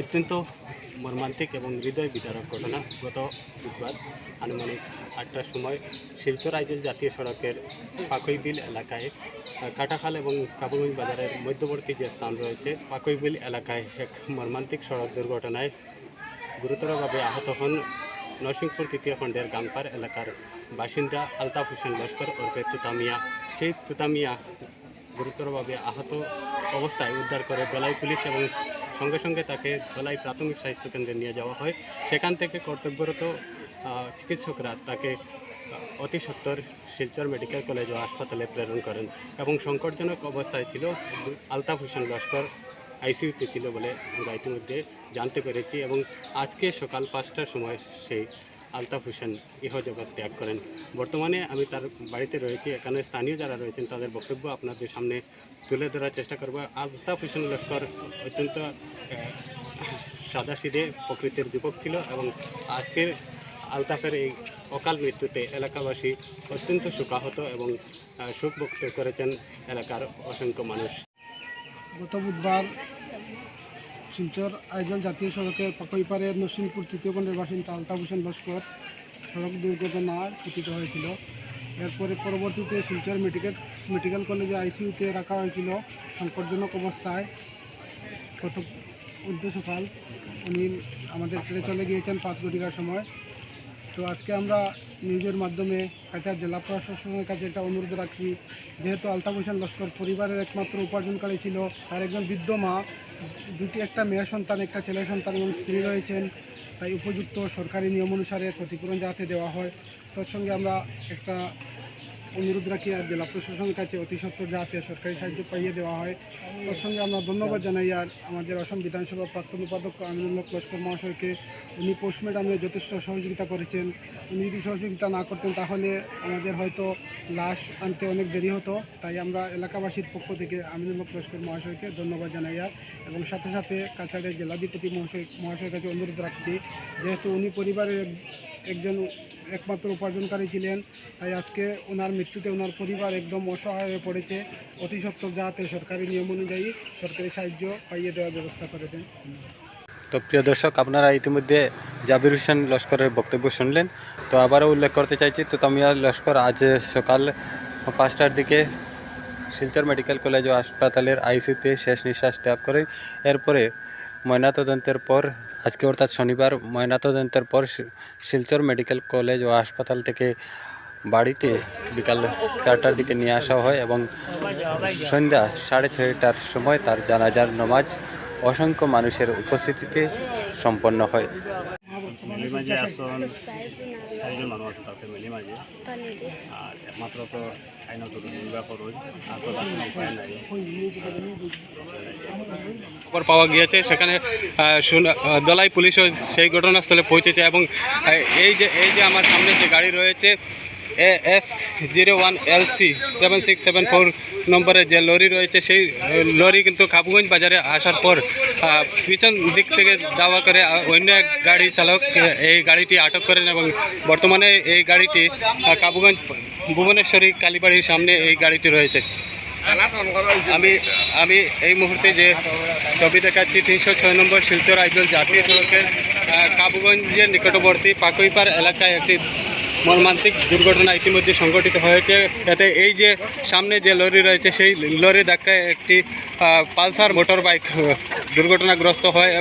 অত্যন্ত মর্মান্তিক এবং হৃদয় বিদারক ঘটনা। গত বুধবার আনুমানিক আটটার সময় শিলচর আইজল জাতীয় সড়কের পাকইবিল এলাকায় কাটাখাল এবং কাবুগঞ্জ বাজারের মধ্যবর্তী যে স্থান রয়েছে পাকইবিল এলাকায় এক মর্মান্তিক সড়ক দুর্ঘটনায় গুরুতরভাবে আহত হন নরসিংপুর তৃতীয় খণ্ডের গাংপার এলাকার বাসিন্দা আলতাফ হোসেন লস্কর ওরফে তুতামিয়া। সেই তুতামিয়া গুরুতরভাবে আহত অবস্থায় উদ্ধার করে বেলাই পুলিশ এবং সঙ্গে সঙ্গে তাকে ধলাই প্রাথমিক স্বাস্থ্যকেন্দ্রে নিয়ে যাওয়া হয়। সেখান থেকে কর্তব্যরত চিকিৎসকরা তাকে অতি সত্তর শিলচর মেডিকেল কলেজ ও হাসপাতালে প্রেরণ করেন এবং সংকটজনক অবস্থায় ছিল। আলতাফ হোসেন লস্কর আইসিইউতে ছিল বলে আমরা ইতিমধ্যে জানতে পেরেছি এবং আজকে সকাল পাঁচটার সময় সেই আলতাফ হোসেন ইহজগৎ ত্যাগ করেন। বর্তমানে আমি তার বাড়িতে রয়েছি, এখানে স্থানীয় যারা রয়েছেন তাদের বক্তব্য আপনাদের সামনে তুলে ধরার চেষ্টা করব। আলতাফ হোসেন লস্কর অত্যন্ত সাদাসিধে প্রকৃতির যুবক ছিল এবং আজকের আলতাফের এই অকাল মৃত্যুতে এলাকাবাসী অত্যন্ত শোকাহত এবং শোক করেছেন এলাকার অসংখ্য মানুষ। গত বুধবার শিলচর আইজল জাতীয় সড়কের পাকইপাড়ে নরসিংপুর তৃতীয় খণ্ডের বাসিন্দা আলতাফ হোসেন লস্কর সড়ক দুর্ঘটনায় পতিত হয়েছিল। এরপরে পরবর্তীতে শিলচর মেডিকেল মেডিকেল কলেজে আইসিইউতে রাখা হয়েছিল। সংকটজনক অবস্থায় গত উদ্য সকাল উনি আমাদের ছেড়ে চলে গিয়েছেন পাঁচ ঘটিকার সময়। তো আজকে আমরা নিউজের মাধ্যমে কাছাড় জেলা প্রশাসনের কাছে একটা অনুরোধ রাখছি। যেহেতু আলতাফ হোসেন লস্কর পরিবারের একমাত্র উপার্জনকারী ছিল, তার একজন বৃদ্ধ মা দুটি একটা মেয়ে সন্তান, একটা ছেলে সন্তান এবং স্ত্রী রয়েছেন। তাই উপযুক্ত সরকারি নিয়ম অনুসারে ক্ষতিপূরণ যাতে দেওয়া হয়। তার সঙ্গে আমরা একটা অনুরোধ রাখি আর জেলা প্রশাসনের কাছে অতি সত্বর যাতে সরকারি সাহায্য পাইয়ে দেওয়া হয়। তার সঙ্গে আমরা ধন্যবাদ জানাই আর আমাদের অসম বিধানসভা প্রাক্তন উপাধ্যক্ষ আমিনুল্লাহ লস্কর মহাশয়কে। উনি পোস্ট ম্যাডামে যথেষ্ট সহযোগিতা করেছেন। উনি যদি সহযোগিতা না করতেন তাহলে আমাদের হয়তো লাশ আনতে অনেক দেরি হতো। তাই আমরা এলাকাবাসীর পক্ষ থেকে আমিনুল্লাহ লস্কর মহাশয়কে ধন্যবাদ জানাই আর এবং সাথে সাথে কাছাড়ের জেলাধিপতি মহাশয় মহাশয়ের কাছে অনুরোধ রাখছি। যেহেতু উনি পরিবারের একজন একমাত্র উপার্জনকারী ছিলেন, তাই আজকে ওনার মৃত্যুতে ওনার পরিবার একদম অসহায় হয়ে পড়েছে। অতি সত্বর যাতে সরকারি নিয়ম অনুযায়ী সরকারি সাহায্য পাইয়ে দেওয়ার ব্যবস্থা করে দেন। তো প্রিয় দর্শক, আপনারা ইতিমধ্যে জাবির হোসেন লস্করের বক্তব্য শুনলেন। তো আবারও উল্লেখ করতে চাইছি, তো তামিয়া লস্কর আজ সকাল পাঁচটার দিকে শিলচর মেডিকেল কলেজ ও হাসপাতালের আইসিউতে শেষ নিঃশ্বাস ত্যাগ করে। এরপরে ময়নাতদন্তের পর আজকে অর্থাৎ শনিবার ময়নাতদন্তের পর শিলচর মেডিকেল কলেজ ও হাসপাতাল থেকে বাড়িতে বিকাল চারটার দিকে নিয়ে আসা হয় এবং সন্ধ্যা সাড়ে ছয়টার সময় তার জানাজার নমাজ অসংখ্য মানুষের উপস্থিতিতে সম্পন্ন হয়। চাৰিজন মানুহ আছে তাতে মিলি মাঝে আর একমাত্র তো চাইনা তো নির্বাহ করুন আর তো উপায় নাই। খবর পাওয়া গিয়েছে সেখানে দলাই পুলিশও সেই ঘটনাস্থলে পৌঁছেছে এবং এই যে এই যে আমার সামনে যে গাড়ি রয়েছে S zero one L C seven six seven four নম্বরের যে লরি রয়েছে, সেই লরি কিন্তু কাবুগঞ্জ বাজারে আসার পর পিছন দিক থেকে দাওয়া করে অন্য এক গাড়ি চালক এই গাড়িটি আটক করেন এবং বর্তমানে এই গাড়িটি কাবুগঞ্জ ভুবনেশ্বরী কালীবাড়ির সামনে এই গাড়িটি রয়েছে। আমি আমি এই মুহূর্তে যে ছবি দেখাচ্ছি, তিনশো ছয় নম্বর শিলচর আইজল জাতীয় সড়কের কাবুগঞ্জের নিকটবর্তী পাকুইপাড় এলাকায় একটি মর্মান্তিক দুর্ঘটনা ইতিমধ্যে সংঘটিত হয়েছে। এতে এই যে সামনে যে লরি রয়েছে, সেই লরি ধাক্কায় একটি পালসার মোটর বাইক দুর্ঘটনাগ্রস্ত হয়।